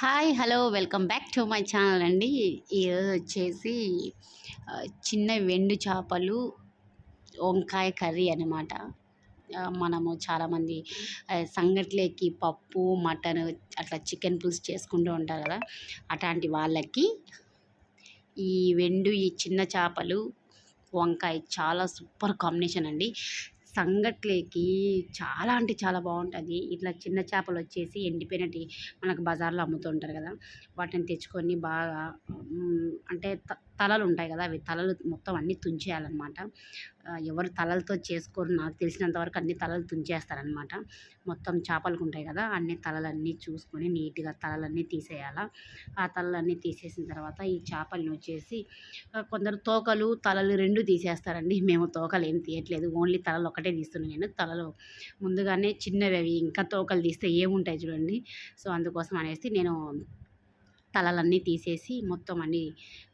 Hi hello welcome back to my channel అండి. ఈరోజు వచ్చేసి చిన్న వెండు చేపలు వంకాయ కర్రీ అనమాట మనము చాలామంది సంగట్లేకి పప్పు మటన్ అట్లా చికెన్ పులుసు చేసుకుంటూ ఉంటారు కదా. అట్లాంటి వాళ్ళకి ఈ వెండు ఈ చిన్న చేపలు వంకాయ చాలా సూపర్ కాంబినేషన్ అండి. సంగట్లేకి చాలా అంటే చాలా బాగుంటుంది. ఇట్లా చిన్న చేపలు వచ్చేసి ఎండిపోయినట్టు మనకు బజార్లో అమ్ముతుంటారు కదా వాటిని తెచ్చుకొని బాగా అంటే తలలు ఉంటాయి కదా అవి తలలు మొత్తం అన్నీ తుంచేయాలన్నమాట. ఎవరు తలలతో చేసుకోరు నాకు తెలిసినంతవరకు అన్ని తలలు తుంచేస్తారనమాట మొత్తం చేపలకు ఉంటాయి కదా అన్ని తలలన్నీ చూసుకొని నీట్గా తలలన్నీ తీసేయాలా. ఆ తలలన్నీ తీసేసిన తర్వాత ఈ చేపలను వచ్చేసి కొందరు తోకలు తలలు రెండు తీసేస్తారండి. మేము తోకలు ఏం తీయట్లేదు ఓన్లీ తలలు ఒకటే తీస్తున్నాను నేను. తలలు ముందుగానే చిన్నవి అవి ఇంకా తోకలు తీస్తే ఏముంటాయి చూడండి. సో అందుకోసం అనేసి నేను తలలన్నీ తీసేసి మొత్తం అన్నీ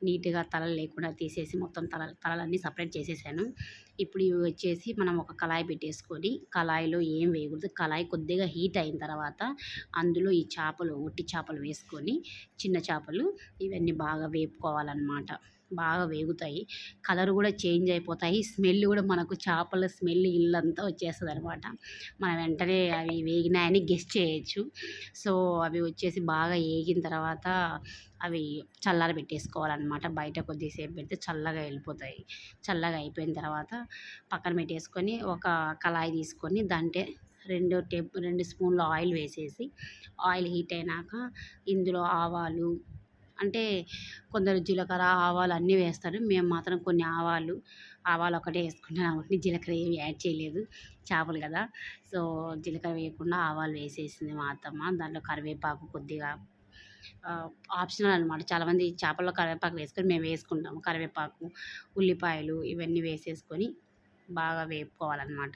నీట్గా తలలు లేకుండా తీసేసి మొత్తం తల తలలన్నీ సపరేట్ చేసేసాను. ఇప్పుడు ఇవి వచ్చేసి మనం ఒక కళాయి పెట్టేసుకొని కళాయిలో ఏం వేయకూడదు. కళాయి కొద్దిగా హీట్ అయిన తర్వాత అందులో ఈ చేపలు ఒట్టి చేపలు వేసుకొని చిన్న చేపలు ఇవన్నీ బాగా వేపుకోవాలన్నమాట. బాగా వేగుతాయి. కలర్ కూడా చేంజ్ అయిపోతాయి. స్మెల్ కూడా మనకు చేపల స్మెల్ ఇల్లంతా వచ్చేస్తుంది అనమాట మనం వెంటనే అవి వేగినాయని గెస్ట్ చేయొచ్చు. సో అవి వచ్చేసి బాగా వేగిన తర్వాత అవి చల్లార పెట్టేసుకోవాలన్నమాట. బయట కొద్దిసేపు పెడితే చల్లగా వెళ్ళిపోతాయి. చల్లగా అయిపోయిన తర్వాత పక్కన పెట్టేసుకొని ఒక కళాయి తీసుకొని దాంటే రెండు టేబుల్ రెండు స్పూన్లు ఆయిల్ వేసేసి ఆయిల్ హీట్ అయినాక ఇందులో ఆవాలు అంటే కొందరు జీలకర్ర ఆవాలు అన్నీ వేస్తారు. మేము మాత్రం కొన్ని ఆవాలు ఆవాలు ఒకటే వేసుకుంటాం. కాబట్టి జీలకర్ర ఏమి యాడ్ చేయలేదు. చేపలు కదా. సో జీలకర్ర వేయకుండా ఆవాలు వేసేసింది మా అత్తమ్మ. దాంట్లో కరివేపాకు కొద్దిగా ఆప్షనల్ అనమాట చాలామంది చేపల్లో కరివేపాకు వేసుకొని మేము వేసుకుంటాము. కరివేపాకు ఉల్లిపాయలు ఇవన్నీ వేసేసుకొని బాగా వేపుకోవాలన్నమాట.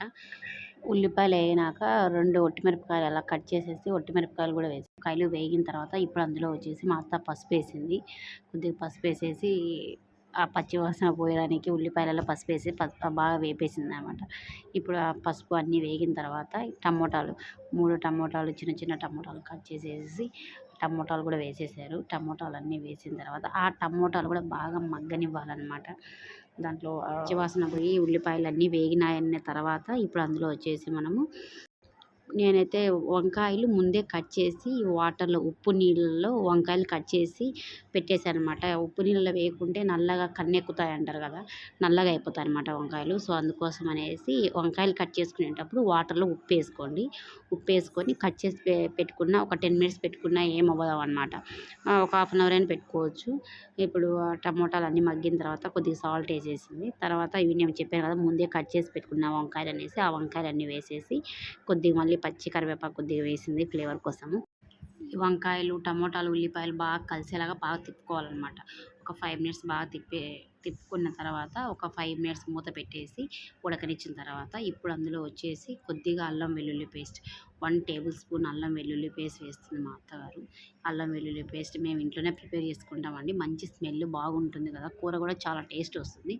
ఉల్లిపాయలు వేగినాక రెండు ఒట్టిమిరపకాయలు అలా కట్ చేసేసి ఒట్టిమిరపకాయలు కూడా వేసి కాయలు వేగిన తర్వాత ఇప్పుడు అందులో వచ్చేసి మా అత్త పసుపు వేసింది. కొద్దిగా పసుపు వేసేసి ఆ పచ్చి వాసన పోయడానికి ఉల్లిపాయలలో పసుపు వేసి బాగా వేపేసింది అనమాట ఇప్పుడు ఆ పసుపు అన్నీ వేగిన తర్వాత టమోటాలు మూడు టమోటాలు చిన్న చిన్న టమోటాలు కట్ చేసేసి టమోటాలు కూడా వేసేసారు. టమోటాలు అన్నీ వేసిన తర్వాత ఆ టమోటాలు కూడా బాగా మగ్గనివ్వాలన్నమాట. దాంట్లో పచ్చివాసన పోయి ఉల్లిపాయలు అన్నీ వేగినాయన్న తర్వాత ఇప్పుడు అందులో వచ్చేసి మనము నేనైతే వంకాయలు ముందే కట్ చేసి వాటర్లో ఉప్పు నీళ్ళలో వంకాయలు కట్ చేసి పెట్టేశాను అనమాట ఉప్పు నీళ్ళలో వేయకుంటే నల్లగా కన్నెక్కుతాయి అంటారు కదా నల్లగా అయిపోతాయి అనమాట వంకాయలు. సో అందుకోసం అనేసి వంకాయలు కట్ చేసుకునేటప్పుడు వాటర్లో ఉప్పు వేసుకోండి. ఉప్పు వేసుకొని కట్ చేసి పెట్టుకున్న ఒక టెన్ మినిట్స్ పెట్టుకున్న ఏమవ్వదాం అనమాట ఒక హాఫ్ అన్ అవర్ అయినా పెట్టుకోవచ్చు. ఇప్పుడు టమోటాలు అన్నీ మగ్గిన తర్వాత కొద్దిగా సాల్ట్ వేసేసింది. తర్వాత ఇవి నేను చెప్పాను కదా ముందే కట్ చేసి పెట్టుకున్న వంకాయలు అనేసి ఆ వంకాయలు అన్నీ వేసేసి కొద్దిగా మళ్ళీ పచ్చి కరివేపాకు కొద్దిగా వేసింది ఫ్లేవర్ కోసము. వంకాయలు టమోటాలు ఉల్లిపాయలు బాగా కలిసేలాగా బాగా తిప్పుకోవాలన్నమాట. ఒక ఫైవ్ మినిట్స్ బాగా తిప్పే తిప్పుకున్న తర్వాత ఒక ఫైవ్ మినిట్స్ మూత పెట్టేసి ఉడకనిచ్చిన తర్వాత ఇప్పుడు అందులో వచ్చేసి కొద్దిగా అల్లం వెల్లుల్లి పేస్ట్ వన్ టేబుల్ స్పూన్ అల్లం వెల్లుల్లి పేస్ట్ వేస్తుంది మా అత్తగారు. అల్లం వెల్లుల్లి పేస్ట్ మేము ఇంట్లోనే ప్రిపేర్ చేసుకుంటామండి మంచి స్మెల్ బాగుంటుంది కదా కూర కూడా చాలా టేస్ట్ వస్తుంది.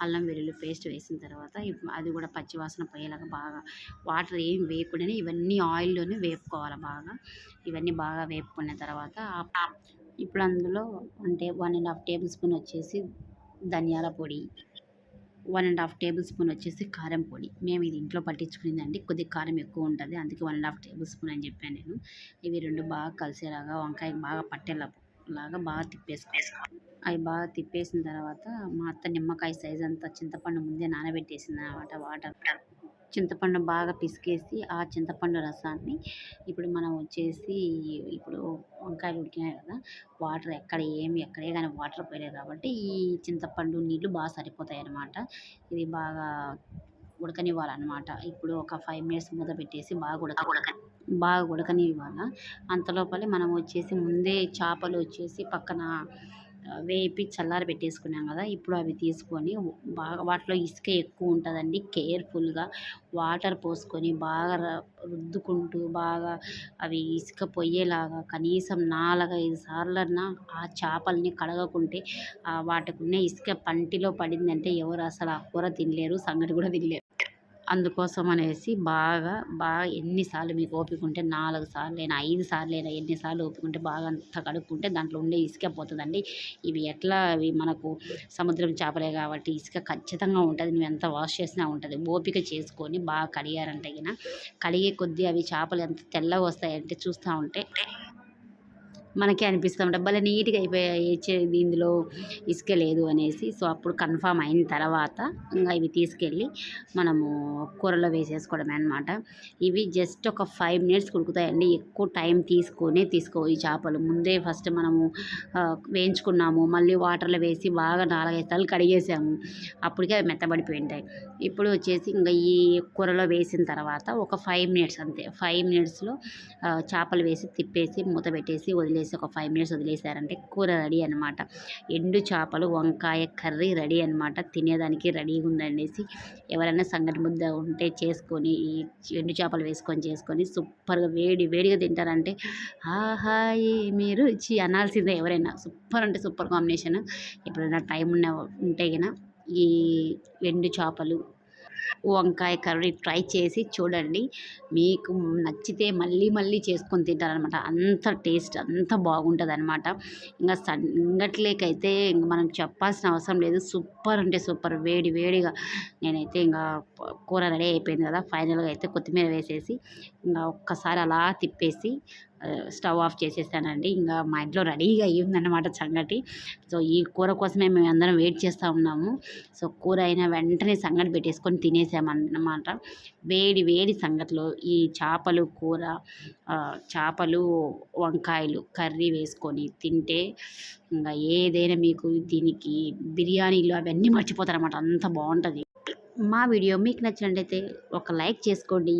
అల్లం వెల్లుల్లి పేస్ట్ వేసిన తర్వాత అది కూడా పచ్చివాసన పోయేలాగా బాగా వాటర్ ఏం వేయకుండానే ఇవన్నీ ఆయిల్లోనే వేపుకోవాలి బాగా. ఇవన్నీ బాగా వేపుకున్న తర్వాత ఇప్పుడు అందులో అంటే one and half table spoon వచ్చేసి ధనియాల పొడి one and half table spoon వచ్చేసి కారం పొడి. మేము ఇది ఇంట్లో పట్టించుకునేదండి కొద్దిగా కారం ఎక్కువ ఉంటుంది. అందుకే one and half table spoon అని చెప్పాను నేను. ఇవి రెండు బాగా కలిసేలాగా వంకాయ బాగా పట్టేలా లాగా బాగా తిప్పేసుకోవాలి. అవి బాగా తిప్పేసిన తర్వాత మా అత్త నిమ్మకాయ సైజ్ అంతా చింతపండు ముందే నానబెట్టేసింది అనమాట వాటర్. చింతపండు బాగా పిసికేసి ఆ చింతపండు రసాన్ని ఇప్పుడు మనం వచ్చేసి ఇప్పుడు వంకాయలు ఉడికినాయి కదా వాటర్ ఎక్కడ ఏమి ఎక్కడే కానీ వాటర్ పోయలేదు కాబట్టి ఈ చింతపండు నీళ్ళు బాగా సరిపోతాయి అన్నమాట ఇది బాగా ఉడకనివ్వాలన్నమాట. ఇప్పుడు ఒక ఫైవ్ మినిట్స్ మూత పెట్టేసి బాగా ఉడక ఉడక బాగా ఉడకనివ్వాల. అంతలోపలే మనం వచ్చేసి ముందే చేపలు వచ్చేసి పక్కన వేపి చల్లారి పెట్టేసుకున్నాం కదా ఇప్పుడు అవి తీసుకొని బాగా వాటిలో ఇసుక ఎక్కువ ఉంటుందండి కేర్ఫుల్గా వాటర్ పోసుకొని బాగా రుద్దుకుంటూ బాగా అవి ఇసుక పొయ్యేలాగా కనీసం నాలుగు ఐదు సార్లన్నా ఆ చేపల్ని కడగకుంటే వాటికి ఉన్న ఇసుక పంటిలో పడిందంటే ఎవరు అసలు ఆ కూర తినలేరు సంగటి కూడా తినలేరు. అందుకోసం అనేసి బాగా బాగా ఎన్నిసార్లు మీకు ఓపిక ఉంటే నాలుగు సార్లు అయినా ఐదు సార్లు అయినా ఎన్నిసార్లు ఓపిక ఉంటే బాగా అంత కడుక్కుంటే దాంట్లో ఉండే ఇసుక పోతుందండి. ఇవి ఎట్లా అవి మనకు సముద్రం చేపలే కాబట్టి ఇసుక ఖచ్చితంగా ఉంటుంది. నువ్వు ఎంత వాష్ చేసినా ఉంటుంది. ఓపిక చేసుకొని బాగా కడిగారంటే కడిగే కొద్దీ అవి చేపలు ఎంత తెల్లగా వస్తాయంటే చూస్తూ ఉంటే మనకే అనిపిస్తూ భలే నీట్గా అయిపోయాయి. ఇందులో ఇసుక లేదు అనేసి. సో అప్పుడు కన్ఫామ్ అయిన తర్వాత ఇంకా ఇవి తీసుకెళ్ళి మనము కూరలో వేసేసుకోవడమే అనమాట ఇవి జస్ట్ ఒక ఫైవ్ మినిట్స్ ఉడుకుతాయండి. ఎక్కువ టైం తీసుకొని తీసుకో ఈ చేపలు. ముందే ఫస్ట్ మనము వేయించుకున్నాము. మళ్ళీ వాటర్లో వేసి బాగా నాలుగైదు సార్లు కడిగేసాము. అప్పటికే అవి మెత్తబడిపోయి ఉంటాయి. ఇప్పుడు వచ్చేసి ఇంకా ఈ కూరలో వేసిన తర్వాత ఒక ఫైవ్ మినిట్స్ అంతే. ఫైవ్ మినిట్స్లో చేపలు వేసి తిప్పేసి మూత పెట్టేసి వదిలేసి ఒక ఫైవ్ మినిట్స్ వదిలేసారంటే కూర రెడీ అనమాట ఎండు చేపలు వంకాయ కర్రీ రెడీ అనమాట తినేదానికి రెడీగా ఉందనేసి ఎవరైనా సంగటి ముద్ద ఉంటే చేసుకొని ఈ ఎండు చేపలు వేసుకొని చేసుకొని సూపర్గా వేడి వేడిగా తింటారంటే ఆహా మీరు రుచి అనాల్సిందే ఎవరైనా. సూపర్ అంటే సూపర్ కాంబినేషన్. ఎప్పుడైనా టైం ఉన్న ఉంటే గిన ఈ ఎండు చేపలు వంకాయ కర్రీ ట్రై చేసి చూడండి. మీకు నచ్చితే మళ్ళీ మళ్ళీ చేసుకొని తింటారనమాట అంత టేస్ట్ అంత బాగుంటుంది అనమాట ఇంకా సంగట్లేకైతే ఇంక మనం చెప్పాల్సిన అవసరం లేదు. సూపర్ అంటే సూపర్. వేడి వేడిగా నేనైతే ఇంకా కూర రెడీ అయిపోయింది కదా. ఫైనల్గా అయితే కొత్తిమీర వేసేసి ఇంకా ఒక్కసారి అలా తిప్పేసి స్టవ్ ఆఫ్ చేసేసానండి. ఇంకా మా ఇంట్లో రెడీగా అయ్యిందన్నమాట సంగటి. సో ఈ కూర కోసమే మేము అందరం వెయిట్ చేస్తూ ఉన్నాము. సో కూర అయినా వెంటనే సంగటి పెట్టేసుకొని తినేసామన్నమాట. వేడి వేడి సంగతిలో ఈ చేపలు కూర చేపలు వంకాయలు కర్రీ వేసుకొని తింటే ఇంకా ఏదైనా మీకు దీనికి బిర్యానీలు అవన్నీ మర్చిపోతారన్నమాట. అంత బాగుంటుంది. మా వీడియో మీకు నచ్చినట్లయితే ఒక లైక్ చేసుకోండి.